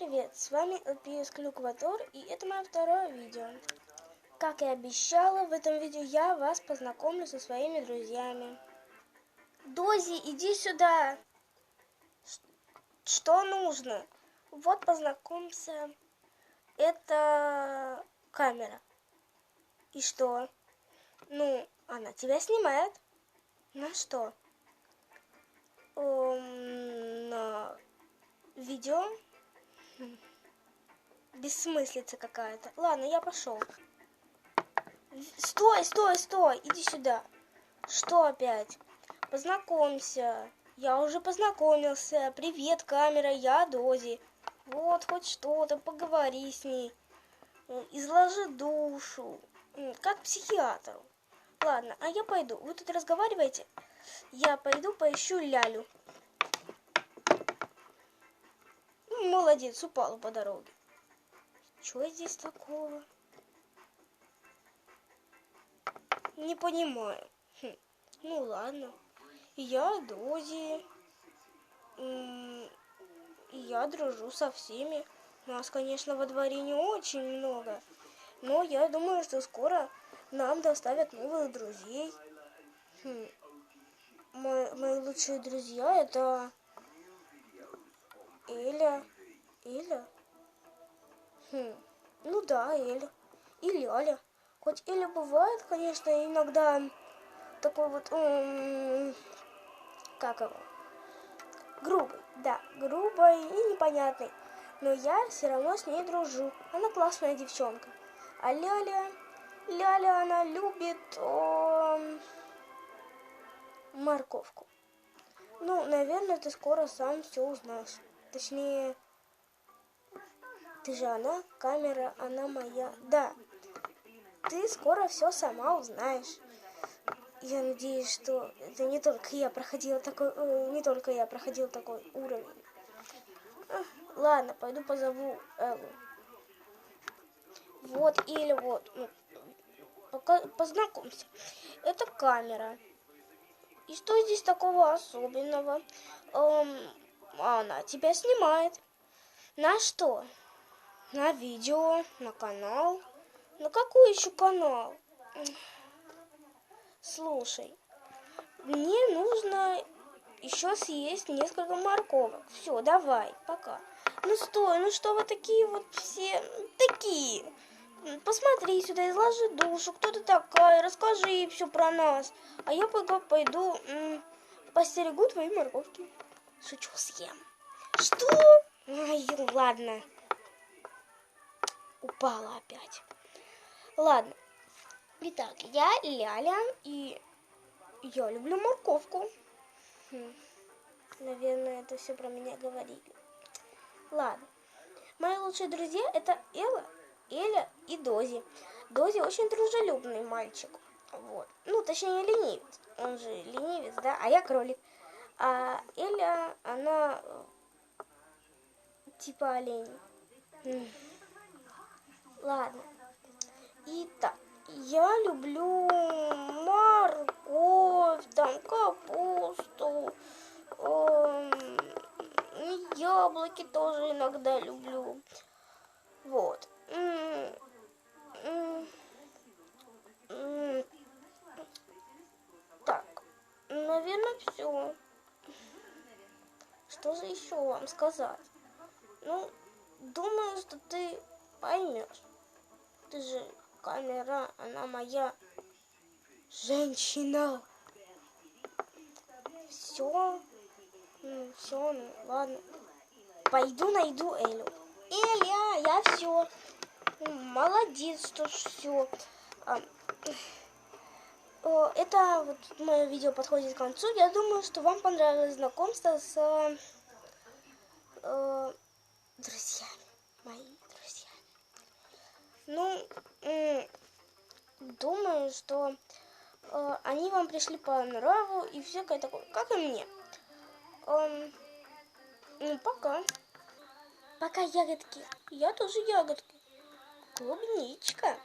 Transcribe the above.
привет! С вами LPS Клюкватор и это мое второе видео. Как и обещала, в этом видео я вас познакомлю со своими друзьями. Дози, иди сюда! Что нужно? Вот познакомься. Это камера. И что? Ну, она тебя снимает. На что? Эм, на видео Бессмыслица какая-то. Ладно, я пошел. Стой, стой, стой, иди сюда. Что опять? Познакомься. Я уже познакомился. Привет, камера, я Дози. Вот, хоть что-то, поговори с ней. Изложи душу. Как психиатру. Ладно, а я пойду. Вы тут разговариваете? Я пойду поищу Лялю. Молодец, упала по дороге. Чего здесь такого? Не понимаю. Хм. Ну ладно. Я Дози. Я дружу со всеми. Нас, конечно, во дворе не очень много. Но я думаю, что скоро нам доставят новых друзей. Хм. Мои, мои лучшие друзья это Эля. Эля? Хм. Ну да, Эля. И Ляля. Хоть Эля бывает, конечно, иногда такой вот... как его? Грубый. Да, грубый и непонятный. Но я все равно с ней дружу. Она классная девчонка. А Ляля... Ляля, она любит... О, морковку. Ну, наверное, ты скоро сам все узнаешь. Точнее, ты же она, камера, она моя. Да, ты скоро все сама узнаешь. Я надеюсь, что это не только я проходила такой, э, не только я проходил такой уровень. Ладно, пойду позову Эллу. Вот или вот, ну, пока познакомься. Это камера. И что здесь такого особенного? Эм, она тебя снимает. На что? На видео, на канал. На какой еще канал? Слушай, мне нужно еще съесть несколько морковок. Все, давай, пока. Ну стой, ну что вы такие вот все такие? Посмотри сюда, изложи душу, кто ты такая, расскажи все про нас. А я пока пойду постерегу твои морковки. Шучу, съем. Что? Ай, ладно. Упала опять. Ладно. Итак, я Ляля, и я люблю морковку. Хм. Наверное, это все про меня говорили. Ладно. Мои лучшие друзья это Элла, Эля и Дози. Дози очень дружелюбный мальчик. Вот. Ну, точнее, ленивец. Он же ленивец, да? А я кролик. А Эля, она типа олень. Ладно. Итак, я люблю морковь, там капусту, э, яблоки тоже иногда люблю. Вот. Так, наверное, все. Что же еще вам сказать? Ну, думаю, что ты поймешь. Ты же камера, она моя женщина. Все, ну, все, ну ладно. Пойду найду Элю. Эля, я все. Молодец, что все. А, это вот мое видео подходит к концу. Я думаю, что вам понравилось знакомство с э, друзьями, моими друзьями. Ну, думаю, что э, они вам пришли по нраву и всякое такое, как и мне. Эм, ну, пока. Пока, ягодки. Я тоже ягодки. Клубничка.